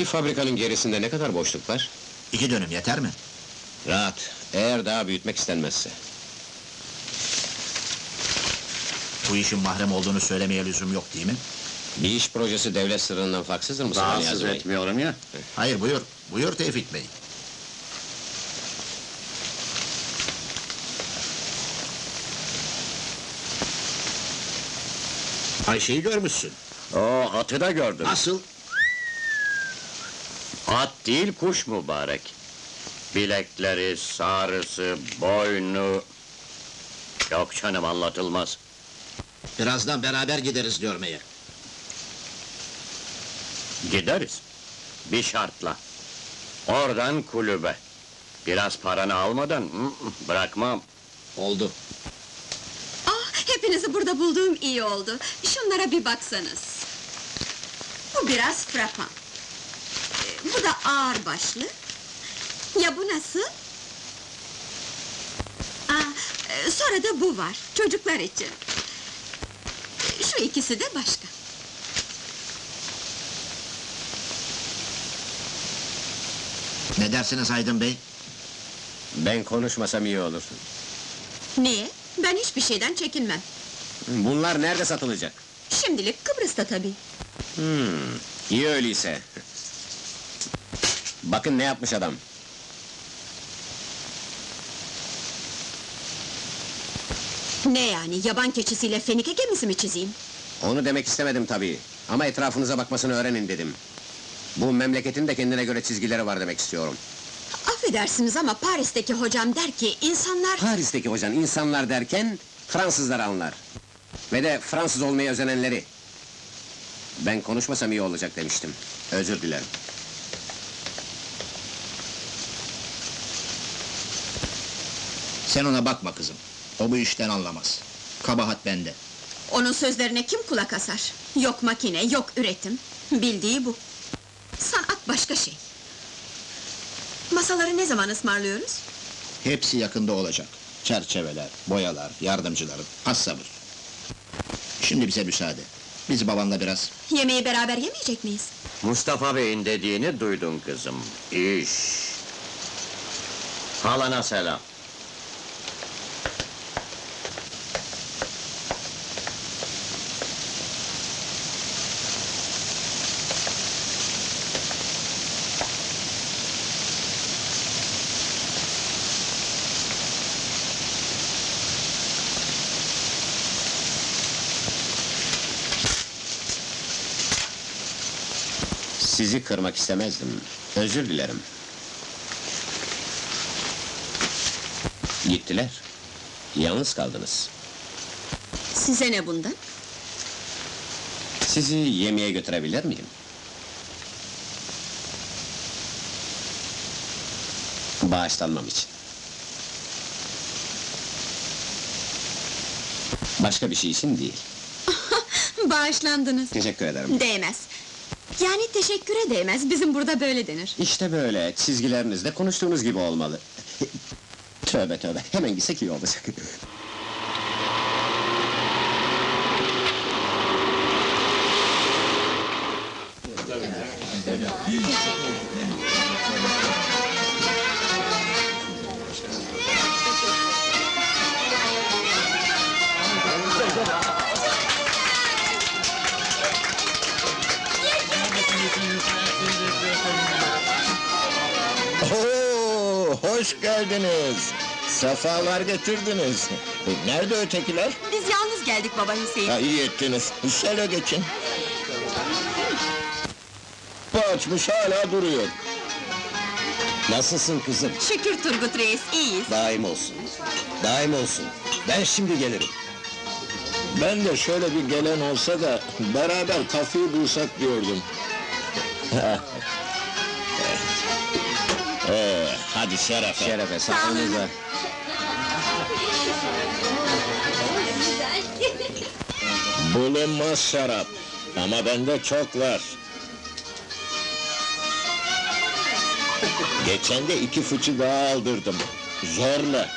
Bir fabrikanın gerisinde ne kadar boşluk var? İki dönüm yeter mi? Rahat, eğer daha büyütmek istenmezse. Bu işin mahrem olduğunu söylemeye lüzum yok değil mi? Bir iş projesi devlet sırrından farksızdır mı Rahatsız Niyazi Bey? etmiyorum ya. Hayır buyur, buyur Tevfik Bey. Ayşe'yi görmüşsün. O atı da gördüm. Nasıl? At değil kuş mübarek. Bilekleri, sarısı, boynu... Yok canım anlatılmaz. Birazdan beraber gideriz görmeye. Gideriz. Bir şartla. Oradan kulübe. Biraz paranı almadan ı, bırakmam. Oldu. Ah, hepinizi burada bulduğum iyi oldu. Şunlara bir baksanız. Bu biraz frapan. Bu da ağır başlı. Ya bu nasıl? Aa, e, sonra da bu var, çocuklar için. Şu ikisi de başka. Ne dersiniz Aydın Bey? Ben konuşmasam iyi olur. Niye? Ben hiçbir şeyden çekinmem. Bunlar nerede satılacak? Şimdilik Kıbrıs'ta tabii. Hmm, iyi öyleyse. Bakın ne yapmış adam. Ne yani, yaban keçisiyle fenike gemisi mi çizeyim? Onu demek istemedim tabii. Ama etrafınıza bakmasını öğrenin dedim. Bu memleketin de kendine göre çizgileri var demek istiyorum. Affedersiniz ama Paris'teki hocam der ki, insanlar... Paris'teki hocan insanlar derken Fransızlar anlar. Ve de Fransız olmaya özenenleri. Ben konuşmasam iyi olacak demiştim. Özür dilerim. Sen ona bakma kızım. O bu işten anlamaz. Kabahat bende. Onun sözlerine kim kulak asar? Yok makine, yok üretim. Bildiği bu. Sanat başka şey. Masaları ne zaman ısmarlıyoruz? Hepsi yakında olacak. Çerçeveler, boyalar, yardımcılarım. Az sabır. Şimdi bize müsaade. Biz babanla biraz... Yemeği beraber yemeyecek miyiz? Mustafa Bey'in dediğini duydun kızım. İş. Halana selam. Sizi kırmak istemezdim. Özür dilerim. Gittiler. Yalnız kaldınız. Size ne bundan? Sizi yemeğe götürebilir miyim? Bağışlanmam için. Başka bir şey için değil. Bağışlandınız. Teşekkür ederim. Değmez. Yani teşekküre değmez, bizim burada böyle denir. İşte böyle, çizgilerinizde konuştuğunuz gibi olmalı. tövbe tövbe, hemen gitsek iyi olacak. Hoş geldiniz. Sefalar getirdiniz. E, Nerede ötekiler? Biz yalnız geldik baba Hüseyin. Ha, iyi ettiniz. Şöyle geçin. Bu açmış hala duruyor. Nasılsın kızım? Şükür Turgut Reis, iyiyiz. Daim olsun. Daim olsun. Ben şimdi gelirim. Ben de şöyle bir gelen olsa da beraber kafayı bulsak diyordum. hadi şerefe. Şerefe, sağlığınıza. Bulunmaz şarap. Ama bende çok var. Geçen de iki fıçı daha aldırdım. Zorla.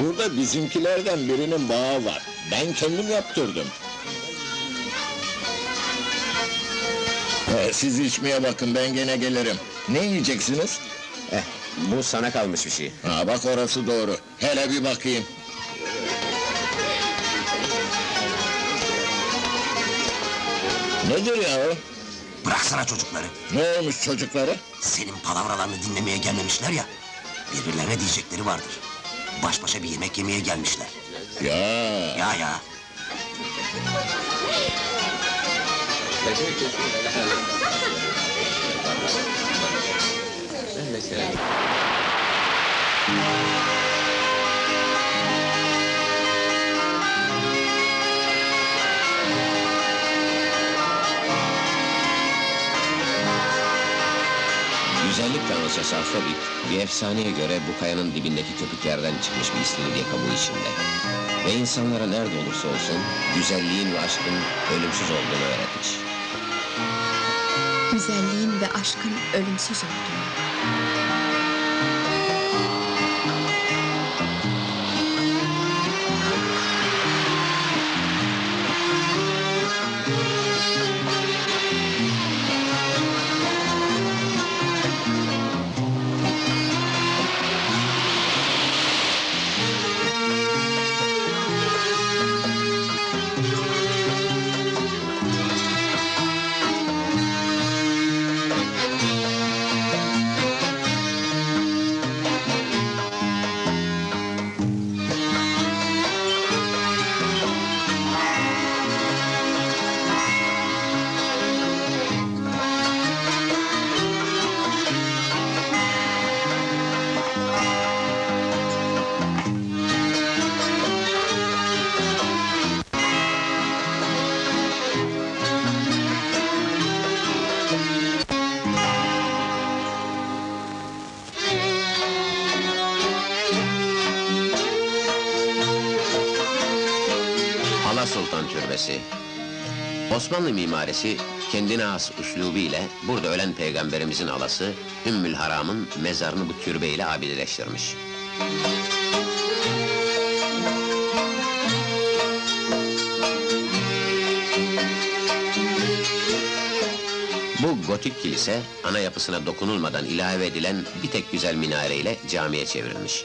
Burada bizimkilerden birinin bağı var. Ben kendim yaptırdım. Ee, siz içmeye bakın, ben gene gelirim. Ne yiyeceksiniz? Eh, bu sana kalmış bir şey. Ha bak orası doğru. Hele bir bakayım. Nedir ya o? Bıraksana çocukları. Ne olmuş çocukları? Senin palavralarını dinlemeye gelmemişler ya. Birbirlerine diyecekleri vardır. Baş başa bir yemek yemeye gelmişler. Ya Ya ya. Güzellik tanrıçası Afrodit, bir efsaneye göre bu kayanın dibindeki köpüklerden çıkmış bir istiridye kabuğu içinde. Ve insanlara nerede olursa olsun, güzelliğin ve aşkın ölümsüz olduğunu öğretmiş. Güzelliğin ve aşkın ölümsüz olduğunu. Sultan Türbesi. Osmanlı mimarisi kendine has üslubu ile burada ölen peygamberimizin alası Ümmül Haram'ın mezarını bu türbe ile abideleştirmiş. Bu gotik kilise ana yapısına dokunulmadan ilave edilen bir tek güzel minare ile camiye çevrilmiş.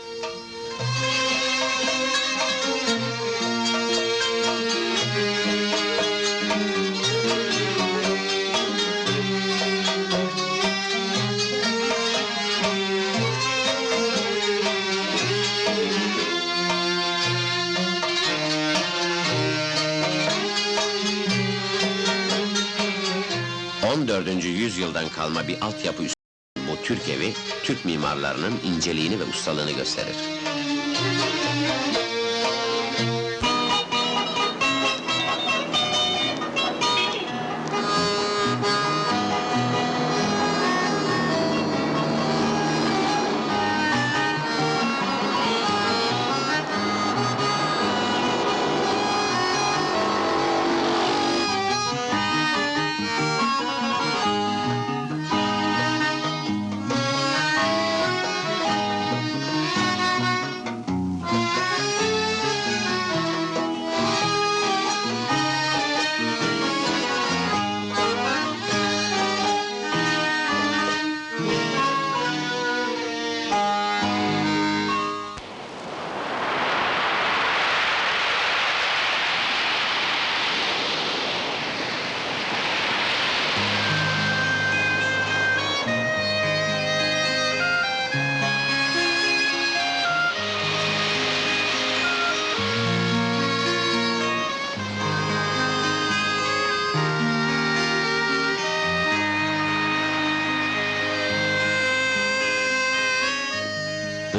Yüzyıldan kalma bir altyapı üstü bu Türk evi, Türk mimarlarının inceliğini ve ustalığını gösterir.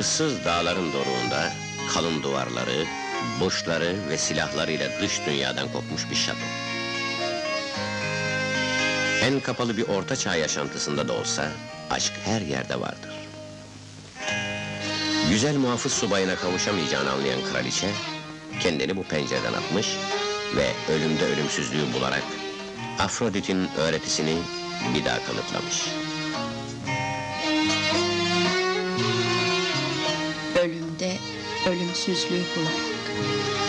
Issız dağların doruğunda kalın duvarları, burçları ve silahlarıyla dış dünyadan kopmuş bir şato. En kapalı bir orta çağ yaşantısında da olsa aşk her yerde vardır. Güzel muhafız subayına kavuşamayacağını anlayan kraliçe kendini bu pencereden atmış ve ölümde ölümsüzlüğü bularak Afrodit'in öğretisini bir daha kanıtlamış. Ölümde ölümsüz yüzlüğü bularak.